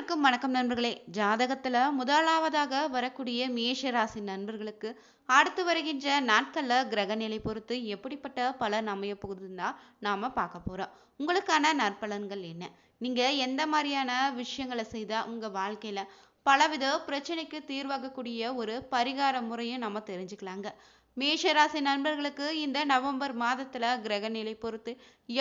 அனைவருக்கும் வணக்கம் நண்பர்களே. ஜாதகத்துல முதலாவதாக வரக்கூடிய மேஷ ராசி நண்பர்களுக்கு அடுத்து வருகின்ற நாட்கள்ல கிரக நிலை பொறுத்து எப்படிப்பட்ட பலன் அமைய போகுதுன்னா நாம பார்க்க போறோம். உங்களுக்கான நற்பலன்கள் என்ன? நீங்க எந்த மாதிரியான விஷயங்களை செய்தா உங்க வாழ்க்கையில பலவித பிரச்சனைக்கு தீர்வாகக்கூடிய ஒரு பரிகார முறையும் நம்ம தெரிஞ்சுக்கலாங்க. மேஷராசி நண்பர்களுக்கு இந்த நவம்பர் மாதத்துல கிரக நிலை பொறுத்து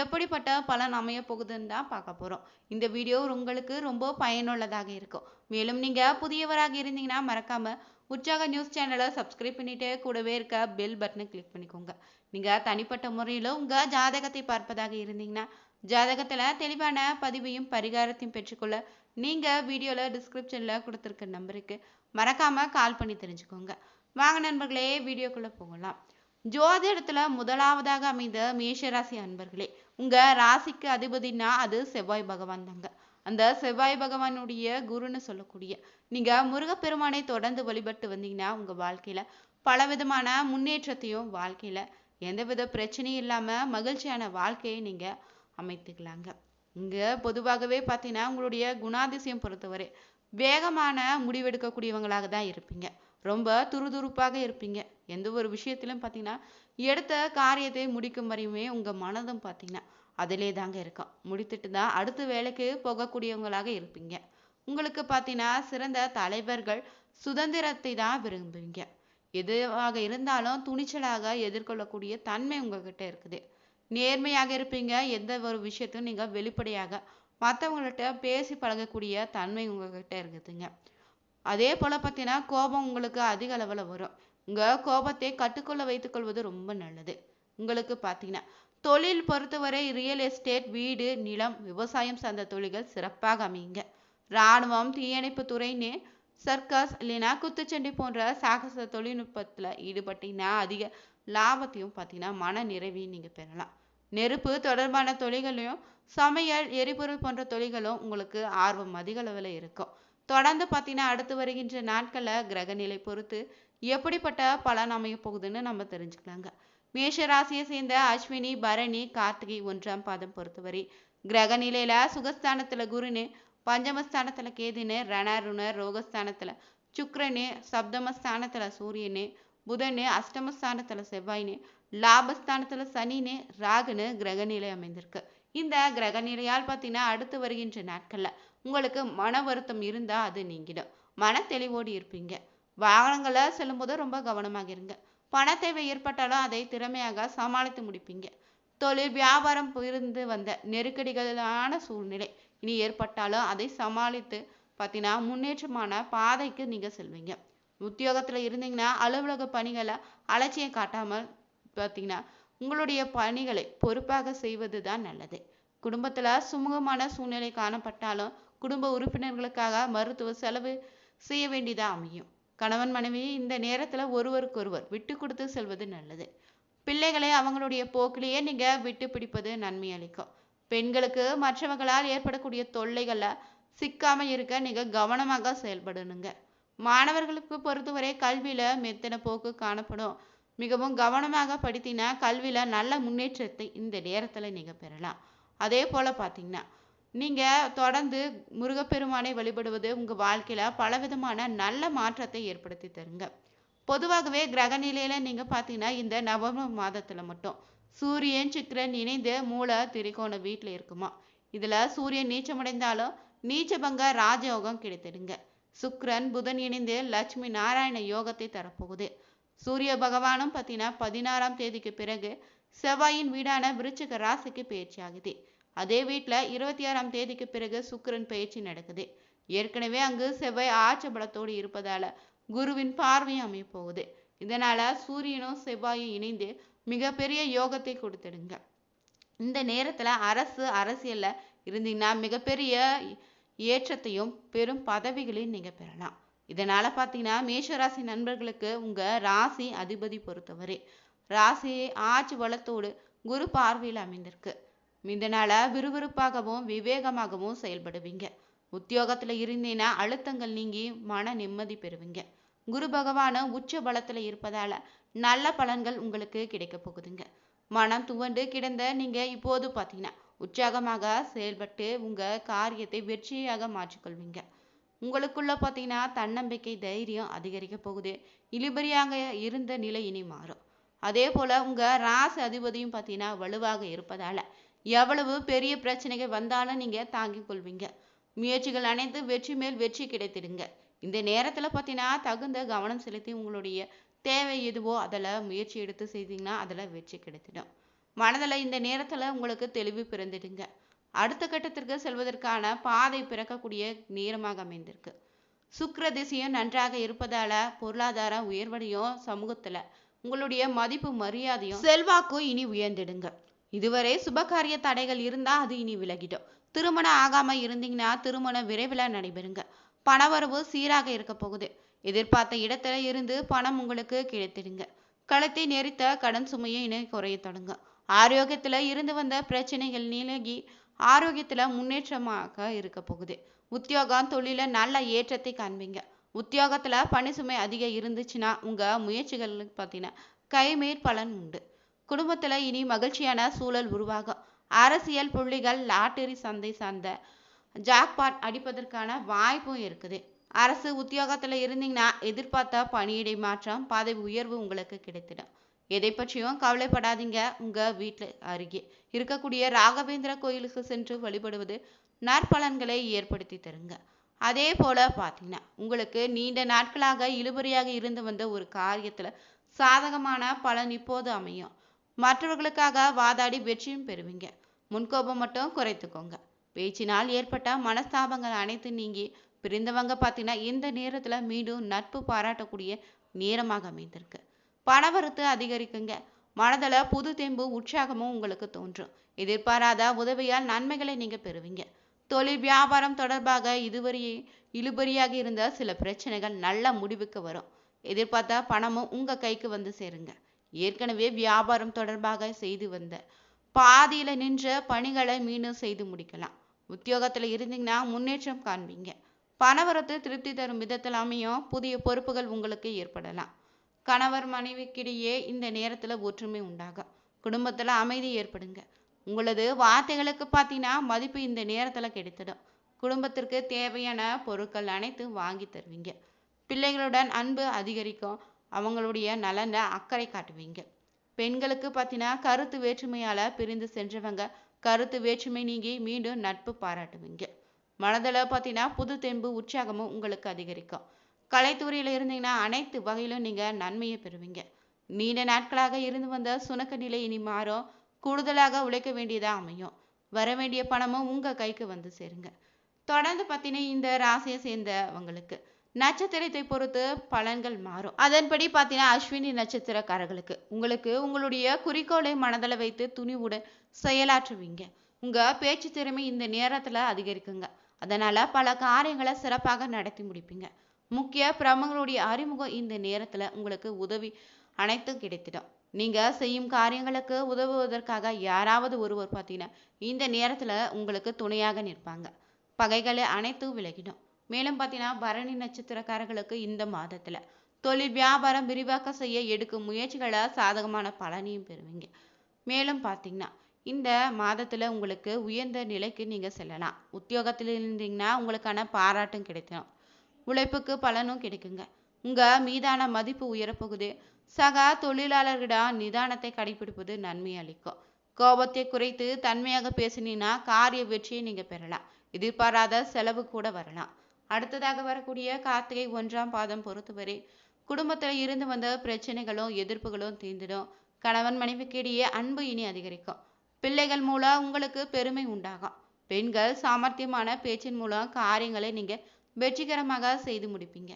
எப்படிப்பட்ட பலன் அமைய போகுதுன்னு தான் பார்க்க போறோம். இந்த வீடியோ உங்களுக்கு ரொம்ப பயனுள்ளதாக இருக்கும். மேலும் நீங்க புதியவராக இருந்தீங்கன்னா மறக்காம உற்சாக நியூஸ் சேனலை சப்ஸ்கிரைப் பண்ணிட்டு கூடவே இருக்க பெல் பட்டனை கிளிக் பண்ணிக்கோங்க. நீங்க தனிப்பட்ட முறையில் உங்க ஜாதகத்தை பார்ப்பதாக இருந்தீங்கன்னா ஜாதகத்துல தெளிவான பதிவையும் பரிகாரத்தையும் பெற்றுக்கொள்ள நீங்க வீடியோல டிஸ்கிரிப்ஷன்ல கொடுத்துருக்க நம்பருக்கு மறக்காம கால் பண்ணி தெரிஞ்சுக்கோங்க. வாங்க நண்பர்களே வீடியோக்குள்ள போகலாம். ஜோதிடத்துல முதலாவதாக அமைந்த மேஷராசி அன்பர்களே உங்க ராசிக்கு அதிபதினா அது செவ்வாய் பகவான் தாங்க. அந்த செவ்வாய் பகவானுடைய குருன்னு சொல்லக்கூடிய நீங்க முருகப்பெருமானை தொடர்ந்து வழிபட்டு வந்தீங்கன்னா உங்க வாழ்க்கையில பலவிதமான முன்னேற்றத்தையும் வாழ்க்கையில எந்தவித பிரச்சனையும் இல்லாம மகிழ்ச்சியான வாழ்க்கையை நீங்க அமைத்துக்கலாங்க. இங்க பொதுவாகவே பார்த்தீங்கன்னா உங்களுடைய குணாதிசயம் பொறுத்தவரை வேகமான முடிவெடுக்கக்கூடியவங்களாக தான் இருப்பீங்க. ரொம்ப துருதுருப்பாக இருப்பீங்க. எந்த ஒரு விஷயத்திலும் பார்த்தீங்கன்னா எடுத்த காரியத்தை முடிக்கும் வரையுமே உங்கள் மனதும் பார்த்தீங்கன்னா அதிலே தாங்க இருக்கும். முடித்துட்டு தான் அடுத்த வேலைக்கு போகக்கூடியவங்களாக இருப்பீங்க. உங்களுக்கு பார்த்தீங்கன்னா சிறந்த தலைவர்கள் சுதந்திரத்தை தான் விரும்புவீங்க. எதுவாக இருந்தாலும் துணிச்சலாக எதிர்கொள்ளக்கூடிய தன்மை உங்ககிட்ட இருக்குது. நேர்மையாக இருப்பீங்க. எந்த ஒரு விஷயத்தையும் நீங்கள் வெளிப்படையாக மற்றவங்கள்ட்ட பேசி பழகக்கூடிய தன்மை உங்ககிட்ட இருக்குதுங்க. அதே போல பார்த்தீங்கன்னா கோபம் உங்களுக்கு அதிக அளவில் வரும். உங்கள் கோபத்தை கட்டுக்குள்ள வைத்துக்கொள்வது ரொம்ப நல்லது. உங்களுக்கு பார்த்தீங்கன்னா தொழில் பொறுத்தவரை ரியல் எஸ்டேட் வீடு நிலம் விவசாயம் சார்ந்த தொழில்கள் சிறப்பாக அமையுங்க. இராணுவம் தீயணைப்பு துறைன்னு சர்க்கஸ் இல்லைன்னா குத்துச்சண்டை போன்ற சாகச தொழில்நுட்பத்துல ஈடுபட்டீங்கன்னா அதிக லாபத்தையும் பார்த்தீங்கன்னா மன நிறைவையும் நீங்க பெறலாம். நெருப்பு தொடர்பான தொழில்களையும் சமையல் எரிபொருள் போன்ற தொழில்களும் உங்களுக்கு ஆர்வம் அதிக அளவில் இருக்கும். தொடர்ந்து பார்த்தீங்கன்னா அடுத்து வருகின்ற நாட்களில் கிரகநிலை பொறுத்து எப்படிப்பட்ட பலன் அமைய போகுதுன்னு நம்ம தெரிஞ்சுக்கலாங்க. மேஷ ராசியை சேர்ந்த அஸ்வினி பரணி கார்த்திகை ஒன்றாம் பாதம் பொறுத்தவரை கிரக நிலையில சுகஸ்தானத்துல குருன்னு பஞ்சமஸ்தானத்துல கேதுன்னு ரணருண ரோகஸ்தானத்துல சுக்ரனு சப்தமஸ்தானத்துல சூரியனு புதனு அஷ்டமஸ்தானத்துல செவ்வாய்னு லாபஸ்தானத்துல சனின்னு ராகுன்னு கிரக நிலை அமைந்திருக்கு. இந்த கிரகநிலையால் பார்த்தீங்கன்னா அடுத்து வருகின்ற நாட்கள்ல உங்களுக்கு மன வருத்தம் இருந்தால் அது நீங்கிடும். மன தெளிவோடு இருப்பீங்க. வாகனங்களை செல்லும்போது ரொம்ப கவனமாக இருங்க. பண தேவை ஏற்பட்டாலும் அதை திறமையாக சமாளித்து முடிப்பீங்க. தொழில் வியாபாரம் இருந்து வந்த நெருக்கடிகளான சூழ்நிலை இனி ஏற்பட்டாலும் அதை சமாளித்து பார்த்தீங்கன்னா முன்னேற்றமான பாதைக்கு நீங்கள் செல்வீங்க. உத்தியோகத்தில் இருந்தீங்கன்னா அலுவலக பணிகளை அலட்சியம் காட்டாமல் பார்த்தீங்கன்னா உங்களுடைய பணிகளை பொறுப்பாக செய்வது தான் நல்லது. குடும்பத்தில் சுமூகமான சூழ்நிலை காணப்பட்டாலும் குடும்ப உறுப்பினர்களுக்காக மருத்துவ செலவு செய்ய வேண்டியதாக அமையும். கணவன் மனைவி இந்த நேரத்தில் ஒருவருக்கொருவர் விட்டு கொடுத்து செல்வது நல்லது. பிள்ளைகளை அவங்களுடைய போக்கிலேயே நீங்கள் விட்டு பிடிப்பது நன்மை அளிக்கும். பெண்களுக்கு மற்றவர்களால் ஏற்படக்கூடிய தொல்லைகளில் சிக்காமல் இருக்க நீங்கள் கவனமாக செயல்படணுங்க. மாணவர்களுக்கு பொறுத்தவரை கல்வியில் மெத்தன போக்கு காணப்படும். மிகவும் கவனமாக படித்தீங்கன்னா கல்வியில் நல்ல முன்னேற்றத்தை இந்த நேரத்தில் நீங்கள் பெறலாம். அதே போல் பார்த்தீங்கன்னா நீங்க தொடர்ந்து முருகப்பெருமானை வழிபடுவது உங்க வாழ்க்கையில பலவிதமான நல்ல மாற்றத்தை ஏற்படுத்தி தருங்க. பொதுவாகவே கிரக நிலையில நீங்க பார்த்தீங்கன்னா இந்த நவம்பர் மாதத்துல மட்டும் சூரியன் சுக்கிரன் இணைந்து மூல திரிகோண வீட்டுல இருக்குமா? இதுல சூரியன் நீச்சமடைந்தாலும் நீச்சபங்க ராஜயோகம் கிடைத்திடுங்க. சுக்ரன் புதன் இணைந்து லட்சுமி நாராயண யோகத்தை தரப்போகுது. சூரிய பகவானும் பார்த்தீங்கன்னா பதினாறாம் தேதிக்கு பிறகு செவ்வாயின் வீடான விருச்சிக ராசிக்கு பயிற்சி ஆகுது அதே வீட்டில் இருபத்தி ஆறாம் தேதிக்கு பிறகு சுக்கிரன் பயிற்சி நடக்குது. ஏற்கனவே அங்கு செவ்வாய் ஆட்சி பலத்தோடு இருப்பதால குருவின் பார்வையும் அமையப்போகுது. இதனால சூரியனும் செவ்வாயும் இணைந்து மிகப்பெரிய யோகத்தை கொடுத்துடுங்க. இந்த நேரத்துல அரசு அரசியல்ல இருந்தீங்கன்னா மிகப்பெரிய ஏற்றத்தையும் பெரும் பதவிகளையும் நீங்க பெறலாம். இதனால பார்த்தீங்கன்னா மேஷராசி நண்பர்களுக்கு உங்க ராசி அதிபதி பொறுத்தவரை ராசி ஆட்சி வளத்தோடு குரு பார்வையில் அமைந்திருக்கு. இதனால விறுவிறுப்பாகவும் விவேகமாகவும் செயல்படுவீங்க. உத்தியோகத்துல இருந்தீங்கன்னா அழுத்தங்கள் நீங்கி மன நிம்மதி பெறுவீங்க. குரு பகவானும் உச்ச பலத்துல இருப்பதால நல்ல பலன்கள் உங்களுக்கு கிடைக்க போகுதுங்க. மனம் துவண்டு கிடந்த நீங்க இப்போது பார்த்தீங்கன்னா உற்சாகமாக செயல்பட்டு உங்க காரியத்தை வெற்றியாக மாற்றிக்கொள்வீங்க. உங்களுக்குள்ள பார்த்தீங்கன்னா தன்னம்பிக்கை தைரியம் அதிகரிக்க போகுது. இழுபறியாக இருந்த நிலை இனி மாறும். அதே போல உங்க ராசி அதிபதியும் பார்த்தீங்கன்னா வலுவாக இருப்பதால எவ்வளவு பெரிய பிரச்சனைகள் வந்தாலும் நீங்க தாங்கிக் கொள்வீங்க. முயற்சிகள் அனைத்து வெற்றி மேல் வெற்றி கிடைத்திடுங்க. இந்த நேரத்துல பார்த்தீங்கன்னா தகுந்த கவனம் செலுத்தி உங்களுடைய தேவை எதுவோ அதில் முயற்சி எடுத்து செய்தீங்கன்னா அதில் வெற்றி கிடைத்திடும். மனதில் இந்த நேரத்தில் உங்களுக்கு தெளிவு பிறந்துடுங்க. அடுத்த கட்டத்திற்கு செல்வதற்கான பாதை பிறக்கக்கூடிய நேரமாக அமைந்திருக்கு. சுக்கிர திசையும் நன்றாக இருப்பதால பொருளாதார உயர்வடையும் சமூகத்துல உங்களுடைய மதிப்பு மரியாதையும் செல்வாக்கும் இனி உயர்ந்திடுங்க. இதுவரை சுபகாரிய தடைகள் இருந்தா அது இனி விலகிடும். திருமணம் ஆகாம இருந்தீங்கன்னா திருமணம் விரைவில் நடைபெறுங்க. பணவரவு சீராக இருக்க போகுது. எதிர்பார்த்த இடத்துல இருந்து பணம் உங்களுக்கு கிடைத்திடுங்க. களத்தை நெறித்த கடன் சுமையை இனி குறைய தொடங்க ஆரோக்கியத்துல இருந்து வந்த பிரச்சனைகள் நீலகி ஆரோக்கியத்துல முன்னேற்றமாக இருக்க போகுது. உத்தியோகம் தொழில நல்ல ஏற்றத்தை காண்பீங்க. உத்தியோகத்துல பணி சுமை அதிகம் இருந்துச்சுன்னா உங்க முயற்சிகளுக்கு பார்த்தீங்கன்னா கைமேற் பலன் உண்டு. குடும்பத்தில் இனி மகிழ்ச்சியான சூழல் உருவாகும். அரசியல் புள்ளிகள் லாட்டரி சந்தை சார்ந்த ஜாக்பாட் அடிப்பதற்கான வாய்ப்பும் இருக்குது. அரசு உத்தியோகத்தில் இருந்தீங்கன்னா எதிர்பார்த்த பணியிடை மாற்றம் பதவி உயர்வு உங்களுக்கு கிடைத்திடும். எதை பற்றியும் கவலைப்படாதீங்க. உங்கள் வீட்டில் அருகே இருக்கக்கூடிய ராகவேந்திர கோயிலுக்கு சென்று வழிபடுவது நற்பலன்களை ஏற்படுத்தி தருங்க. அதே போல் பார்த்தீங்கன்னா உங்களுக்கு நீண்ட நாட்களாக இழுபறியாக இருந்து வந்த ஒரு காரியத்தில் சாதகமான பலன் இப்போது அமையும். மற்றவர்களுக்காக வாதாடி வெற்றியும் பெறுவீங்க. முன்கோபம் மட்டும் குறைத்துக்கோங்க. பேச்சினால் ஏற்பட்ட மனஸ்தாபங்கள் அனைத்து நீங்கி பிரிந்தவங்க பார்த்தீங்கன்னா இந்த நேரத்துல மீண்டும் நட்பு பாராட்டக்கூடிய நேரமாக அமைந்திருக்கு. பணவரத்து அதிகரிக்குங்க. மனதில் புது தெம்பு உற்சாகமும் உங்களுக்கு தோன்றும். எதிர்பாராத உதவியால் நன்மைகளை நீங்க பெறுவீங்க. தொழில் வியாபாரம் தொடர்பாக இதுவரையே இழுபறியாக இருந்த சில பிரச்சனைகள் நல்ல முடிவுக்கு வரும். எதிர்பார்த்த பணமும் உங்க கைக்கு வந்து சேருங்க. ஏற்கனவே வியாபாரம் தொடர்பாக செய்து வந்த பாதியில நின்ற பணிகளை மீண்டும் செய்து முடிக்கலாம். உத்தியோகத்துல இருந்தீங்கன்னா முன்னேற்றம் காண்பீங்க. பணவரத்து திருப்தி தரும் விதத்தில் அமையும். புதிய பொறுப்புகள் உங்களுக்கு ஏற்படலாம். கணவர் மனைவிக்கிடையே இந்த நேரத்துல ஒற்றுமை உண்டாகும். குடும்பத்துல அமைதி ஏற்படுங்க. உங்களது வார்த்தைகளுக்கு பார்த்தீங்கன்னா மதிப்பு இந்த நேரத்துல கிடைத்திடும். குடும்பத்திற்கு தேவையான பொருட்கள் அனைத்தும் வாங்கி தருவீங்க. பிள்ளைகளுடன் அன்பு அதிகரிக்கும். அவங்களுடைய நலனை அக்கறை காட்டுவீங்க. பெண்களுக்கு பார்த்தீங்கன்னா கருத்து வேற்றுமையால பிரிந்து சென்றவங்க கருத்து வேற்றுமை நீங்கி மீண்டும் நட்பு பாராட்டுவீங்க. மனதில் பார்த்தீங்கன்னா புது தெம்பு உற்சாகமும் உங்களுக்கு அதிகரிக்கும். கலைத்துறையில் இருந்தீங்கன்னா அனைத்து வகையிலும் நீங்கள் நன்மையை பெறுவீங்க. நீண்ட நாட்களாக இருந்து வந்த சுணக்க நிலை இனி மாறும். கூடுதலாக உழைக்க வேண்டியதாக அமையும். வர வேண்டிய பணமும் உங்க கைக்கு வந்து சேருங்க. தொடர்ந்து பார்த்தீங்கன்னா இந்த ராசியை சேர்ந்தவங்களுக்கு நட்சத்திரத்தை பொறுத்து பலன்கள் மாறும். அதன்படி பார்த்தீங்கன்னா அஸ்வினி நட்சத்திரக்காரர்களுக்கு உங்களுக்கு உங்களுடைய குறிக்கோளை மனதில் வைத்து துணிவுடன் செயலாற்றுவீங்க. உங்கள் பேச்சு திறமை இந்த நேரத்தில் அதிகரிக்குங்க. அதனால் பல காரியங்களை சிறப்பாக நடத்தி முடிப்பீங்க. முக்கிய பிரமுகர்களுடைய அறிமுகம் இந்த நேரத்தில் உங்களுக்கு உதவி அனைத்தும் கிடைத்திடும். நீங்கள் செய்யும் காரியங்களுக்கு உதவுவதற்காக யாராவது ஒருவர் பார்த்தீங்கன்னா இந்த நேரத்தில் உங்களுக்கு துணையாக நிற்பாங்க. பகைகளை அனைத்தும் விலகிடும். மேலும் பார்த்தீங்கன்னா பரணி நட்சத்திரக்காரர்களுக்கு இந்த மாதத்துல தொழில் வியாபாரம் விரிவாக்கம் செய்ய எடுக்கும் முயற்சிகளை சாதகமான பலனையும் பெறுவீங்க. மேலும் பார்த்தீங்கன்னா இந்த மாதத்துல உங்களுக்கு உயர்ந்த நிலைக்கு நீங்க செல்லலாம். உத்தியோகத்தில் இருந்தீங்கன்னா உங்களுக்கான பாராட்டும் கிடைக்கும். உழைப்புக்கு பலனும் கிடைக்குங்க. உங்க மீதான மதிப்பு உயரப்போகுது. சக தொழிலாளர்களிடம் நிதானத்தை கடைபிடிப்பது நன்மை அளிக்கும். கோபத்தை குறைத்து தன்மையாக பேசினீங்கன்னா காரிய வெற்றியை நீங்க பெறலாம். எதிர்பாராத செலவு கூட வரலாம். அடுத்ததாக வரக்கூடிய கார்த்திகை ஒன்றாம் பாதம் பொறுத்தவரை குடும்பத்தில் இருந்து வந்த பிரச்சனைகளும் எதிர்ப்புகளும் தீர்ந்துடும். கணவன் மனைவிக்கு இடையே அன்பு இனி அதிகரிக்கும். பிள்ளைகள் மூலம் உங்களுக்கு பெருமை உண்டாகும். பெண்கள் சாமர்த்தியமான பேச்சின் மூலம் காரியங்களை நீங்க வெற்றிகரமாக செய்து முடிப்பீங்க.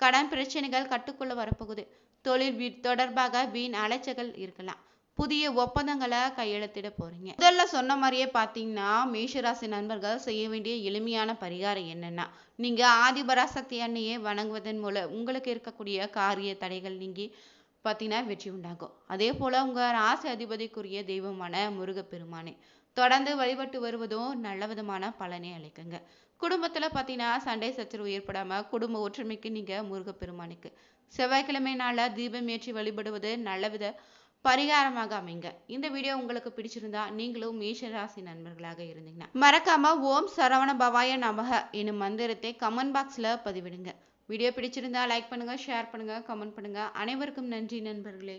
கடன் பிரச்சனைகள் கட்டுக்குள்ள வரப்போகுது. தொழில் தொடர்பாக வீண் அலைச்சல்கள் இருக்கலாம். புதிய ஒப்பந்தங்களை கையெழுத்திட போறீங்க. முதல்ல சொன்ன மாதிரியே பார்த்தீங்கன்னா மேஷராசி நண்பர்கள் செய்ய வேண்டிய எளிமையான பரிகாரம் என்னன்னா நீங்க ஆதிபராசக்தி அன்னையே வணங்குவதன் மூலம் உங்களுக்கு இருக்கக்கூடிய காரிய தடைகள் நீங்கி பார்த்தீங்கன்னா வெற்றி உண்டாகும். அதே போல உங்க ராசி அதிபதிக்குரிய தெய்வமான முருகப்பெருமானே தொடர்ந்து வழிபட்டு வருவதும் நல்ல விதமான பலனை அளிக்குங்க. குடும்பத்துல பார்த்தீங்கன்னா சண்டை சச்சரவு ஏற்படாம குடும்ப ஒற்றுமைக்கு நீங்க முருகப்பெருமானுக்கு செவ்வாய்க்கிழமை நாள தீபம் ஏற்றி வழிபடுவது நல்ல வித பரிகாரமாக அமைங்க. இந்த வீடியோ உங்களுக்கு பிடிச்சிருந்தா நீங்களும் மேஷ ராசி நண்பர்களாக இருந்தீங்கன்னா மறக்காம ஓம் சரவண பவாய நமக என்னும் மந்திரத்தை கமெண்ட் பாக்ஸ்ல பதிவிடுங்க. வீடியோ பிடிச்சிருந்தா லைக் பண்ணுங்க ஷேர் பண்ணுங்க கமெண்ட் பண்ணுங்க. அனைவருக்கும் நன்றி நண்பர்களே.